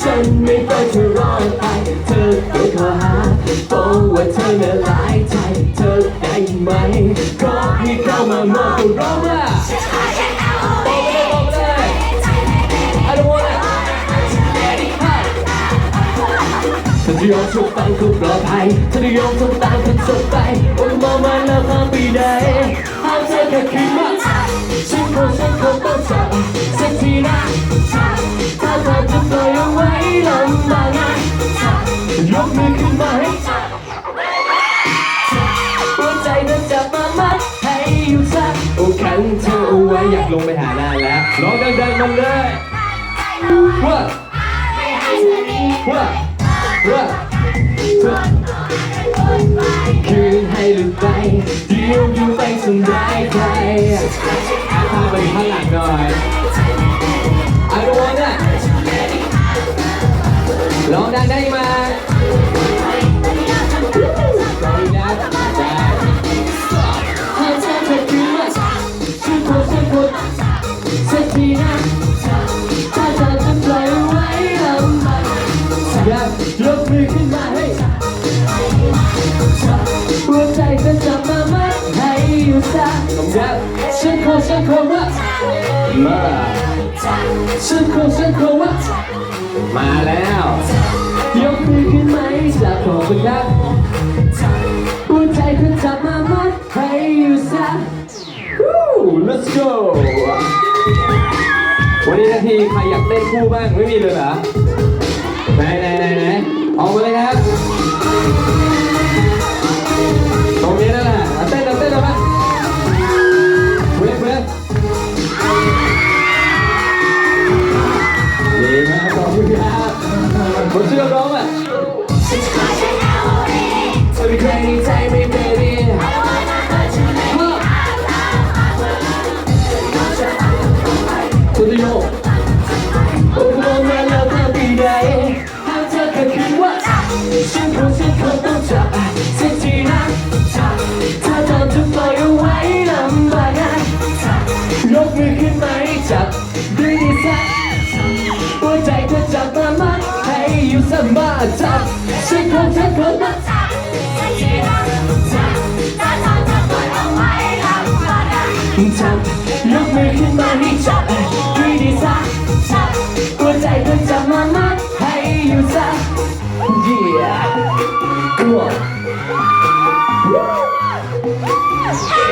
ฉันไม่ต้องจะรอดไป เธอเกิดขอหาบอกว่าเธอน่ะหลายใจ เธอได้ไหมก็ให้เข้ามามอบตัวเราว่าบอกไปเลยบอกไปเลย I don't wanna เธอจะยอมชุบฟังคือปลอดภัยเธอจะยอมทำตามคนสดไปโอ้ยมองมาแล้วพาไปไหนห้ามเธอแค่คิดว่า กมือขึ้นมาให้จับหัวใจเธอจับมามัดให้อยู่ซะโอ้ขังเธอเอาไว้อยากลงไปหาหน้าแล้วร้องดังๆมันเลยว่าว่าว่าคืนให้หลุดไปเดี๋ยวอยู่ไปทำร้ายใครพาไปข้างหลังหน่อย I don't wanna ร้องดังได้ไหม มือขึ้นมาให้หัวใจจะจับมามัดให้อยู่ซะครับฉันคงฉันคงว่ามาฉันคงฉันคงว่ามาแล้ว ยกมือขึ้นมาให้จับขอบคุณครับหัวใจจะจับมามัดให้อยู่ซะ Let's go วันนี้นาทีใครอยากเต้นคู่บ้างไม่มีเลยเหรอ ออกมาเลยครับ ด้วยดีสักหัวใจเธอจับมามัดให้อยู่เสมอจับฉันคงฉันคงต้องจับจับยกมือขึ้นมาให้จับด้วยดีสักหัวใจเธอจะมามัดให้อยู่ซะ Yeah Come on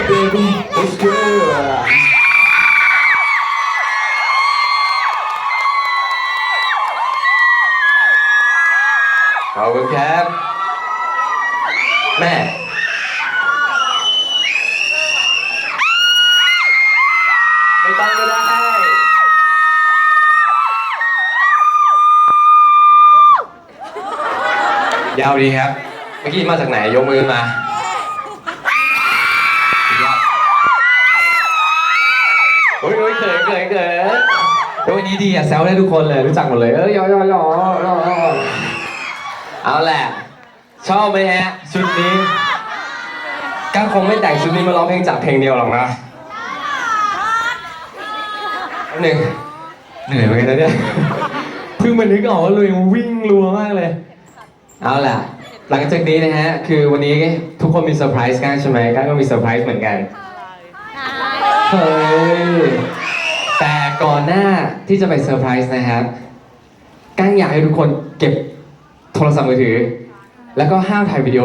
Baby let's go ขอบคุณครับ แม่ไม่ต้องก็ได้ยาวดีครับ เมื่อกี้มาจากไหนยกมือมา โอ้ยโอ้ยเขินเขินเขินโอ้ยวันนี้ดีอะแซวได้ทุกคนเลยรู้จักหมดเลย เอ้ยยอยอยอยอ เอาแหละชอบไหมฮะชุดนี้ก้างคงไม่แต่งชุดนี้มาร้องเพลงจากเพลงเดียวหรอกนะหนึ่งเหนื่อยเหมือนกันนะเนี่ยเพิ่งมานึกออกว่าลุยวิ่งรัวมากเลย เอาล่ะ หลังจากนี้นะฮะ คือวันนี้ทุกคนมีเซอร์ไพรส์กันใช่ไหมก้างก็มีเซอร์ไพรส์เหมือนกันเฮ้ยแต่ก่อนหน้าที่จะไปเซอร์ไพรส์นะครับก้างอยากให้ทุกคนเก็บ โทรศัพท์มือถือ แล้วก็ห้ามถ่ายวิดีโอ